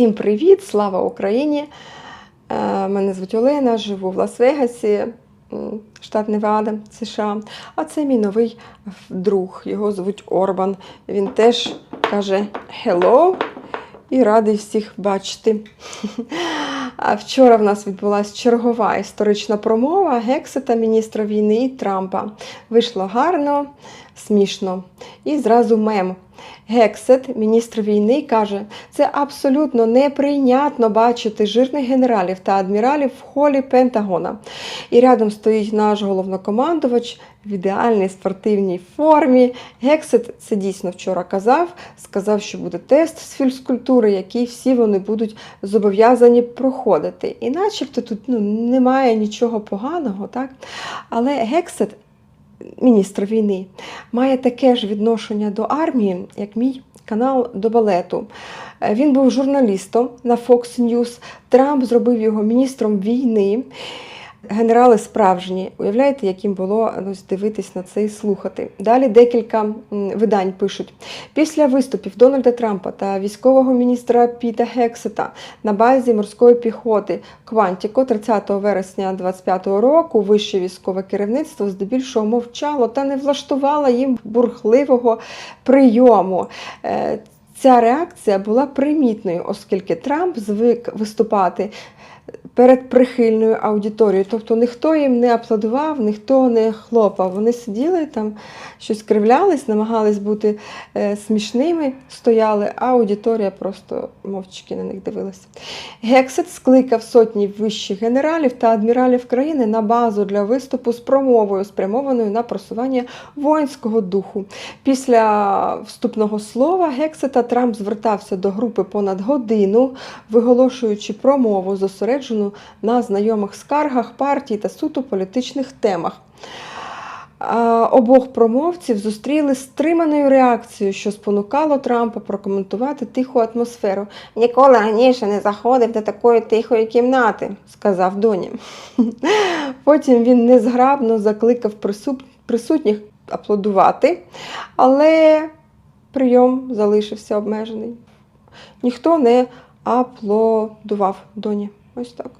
Всім привіт! Слава Україні! Е, Мене звуть Олена, живу в Лас-Вегасі, штат Невада, США. А це мій новий друг. Його звуть Орбан. Він теж каже «Hello» і радий всіх бачити. А вчора в нас відбулася чергова історична промова Гексета, міністра війни і Трампа. Вийшло гарно, смішно. І зразу мем. Гексет, міністр війни, каже, це абсолютно неприйнятно бачити жирних генералів та адміралів в холі Пентагона. І рядом стоїть наш головнокомандувач в ідеальній спортивній формі. Гексет це дійсно вчора казав. Сказав, що буде тест з фізкультури, який всі вони будуть зобов'язані проходити. І начебто тут ну, немає нічого поганого, так? Але Гексет міністр війни, має таке ж відношення до армії, як мій канал до балету. Е, Він був журналістом на Fox News. Трамп зробив його міністром війни. Генерали справжні. Уявляєте, яким було ну, дивитись на це і слухати. Далі декілька видань пишуть. Після виступів Дональда Трампа та військового міністра Піта Гексета на базі морської піхоти Квантіко 30 вересня 2025 року вище військове керівництво здебільшого мовчало та не влаштувало їм бурхливого прийому. Е, Ця реакція була примітною, оскільки Трамп звик виступати перед прихильною аудиторією. Тобто ніхто їм не аплодував, ніхто не хлопав. Вони сиділи там, щось кривлялись, намагались бути е, смішними, стояли, а аудиторія просто мовчки на них дивилася. Гексет скликав сотні вищих генералів та адміралів країни на базу для виступу з промовою, спрямованою на просування воїнського духу. Після вступного слова Гексета Трамп звертався до групи понад годину, виголошуючи промову, зосереджену на знайомих скаргах партій та суто політичних темах. Обох промовців зустріли стриманою реакцією, що спонукало Трампа прокоментувати тиху атмосферу. Ніколи раніше не заходив до такої тихої кімнати, сказав Доні. Потім він незграбно закликав присутніх аплодувати, але прийом залишився обмежений. Ніхто не аплодував Доні. Ось так.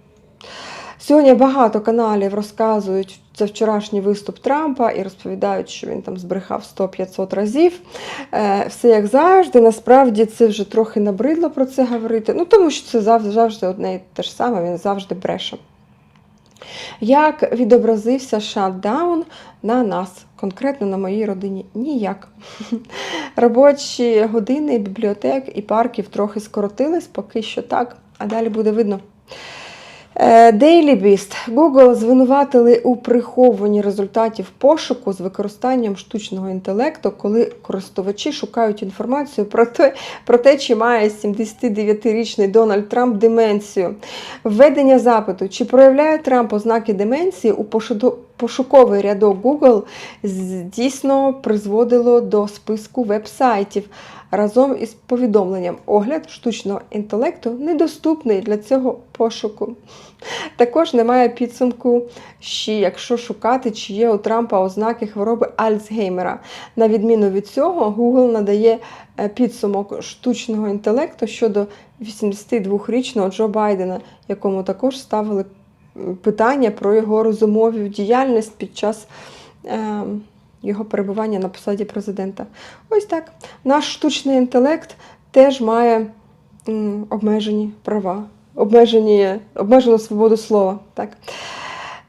Сьогодні багато каналів розказують за вчорашній виступ Трампа і розповідають, що він там збрехав 100-500 разів. Е, Все як завжди. Насправді це вже трохи набридло про це говорити. Ну тому що це завжди, завжди одне і те ж саме, він завжди бреше. Як відобразився шатдаун на нас, конкретно на моїй родині? Ніяк. Робочі години бібліотек і парків трохи скоротились, поки що так, а далі буде видно. Е, Daily Beast. Google звинуватили у приховуванні результатів пошуку з використанням штучного інтелекту, коли користувачі шукають інформацію про те, про те чи має 79-річний Дональд Трамп деменцію. Введення запиту, чи проявляє Трамп ознаки деменції у пошуду- пошуковий рядок Google дійсно призводило до списку веб-сайтів разом із повідомленням огляд штучного інтелекту недоступний для цього пошуку. Також немає підсумку, ще якщо шукати, чи є у Трампа ознаки хвороби Альцгеймера. На відміну від цього, Google надає е, підсумок штучного інтелекту щодо 82-річного Джо Байдена, якому також ставили питання про його розумову діяльність під час. Е, його перебування на посаді президента. Ось так. Наш штучний інтелект теж має обмежені права, обмежені, обмежену свободу слова. Так.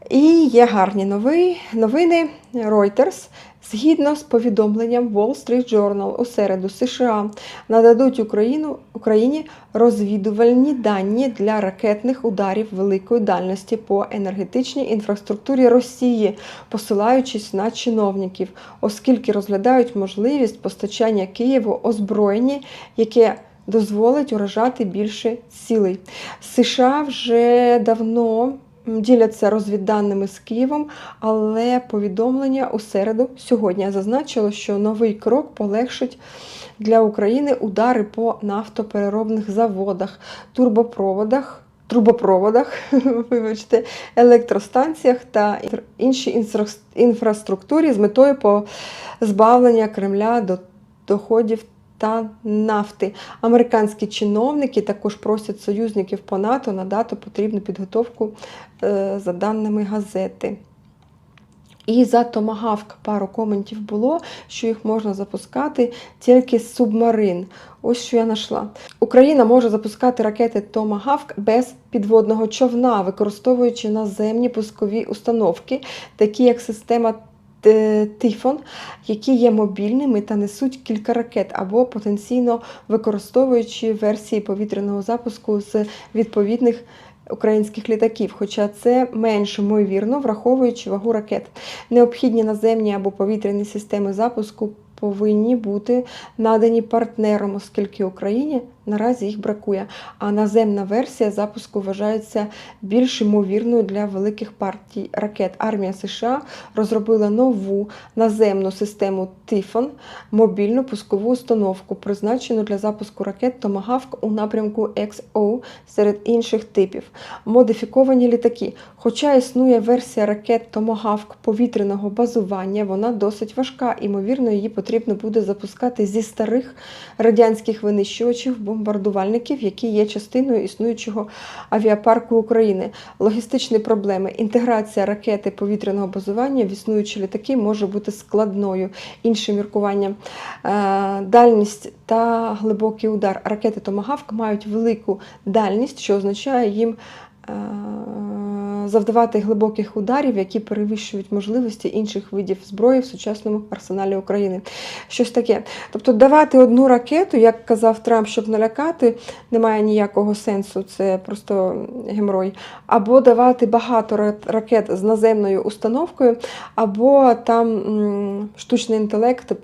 І є гарні нови, новини. Reuters, згідно з повідомленням Wall Street Journal, у середу США нададуть Україну, Україні розвідувальні дані для ракетних ударів великої дальності по енергетичній інфраструктурі Росії, посилаючись на чиновників, оскільки розглядають можливість постачання Києву озброєння, яке дозволить уражати більше цілей. США вже давно діляться розвідданими з Києвом, але повідомлення у середу сьогодні зазначило, що новий крок полегшить для України удари по нафтопереробних заводах, турбопроводах. Трубопроводах, вибачте, електростанціях та іншій інфраструктурі з метою позбавлення Кремля до доходів та нафти. Американські чиновники також просять союзників по НАТО надати потрібну підготовку е, за даними газети. І за Томагавк пару коментів було, що їх можна запускати тільки з субмарин. Ось що я знайшла. Україна може запускати ракети Томагавк без підводного човна, використовуючи наземні пускові установки, такі як система Тифон, які є мобільними та несуть кілька ракет, або потенційно використовуючи версії повітряного запуску з відповідних українських літаків, хоча це менш ймовірно, враховуючи вагу ракет. Необхідні наземні або повітряні системи запуску повинні бути надані партнером, оскільки Україні наразі їх бракує. А наземна версія запуску вважається більш ймовірною для великих партій ракет. Армія США розробила нову наземну систему Тифон, мобільну пускову установку, призначену для запуску ракет Томагавк у напрямку XO серед інших типів. Модифіковані літаки. Хоча існує версія ракет Томагавк повітряного базування, вона досить важка. Імовірно, її потрібно буде запускати зі старих радянських винищувачів, бомбардувальників, які є частиною існуючого авіапарку України. Логістичні проблеми. Інтеграція ракети повітряного базування в існуючі літаки може бути складною. Інше міркування. Е, Дальність та глибокий удар. Ракети Томагавк мають велику дальність, що означає їм е, завдавати глибоких ударів, які перевищують можливості інших видів зброї в сучасному арсеналі України. Щось таке. Тобто давати одну ракету, як казав Трамп, щоб налякати, немає ніякого сенсу, це просто геморой. Або давати багато ракет з наземною установкою, або там штучний інтелект е,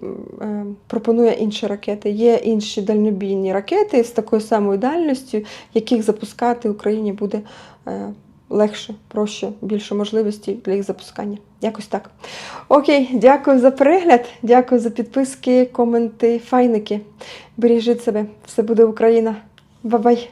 пропонує інші ракети. Є інші дальнобійні ракети з такою самою дальністю, яких запускати Україні буде. Легше, проще, більше можливостей для їх запускання. Якось так. Окей, дякую за перегляд, дякую за підписки, коменти, файники. Бережіть себе, все буде Україна. Бабай!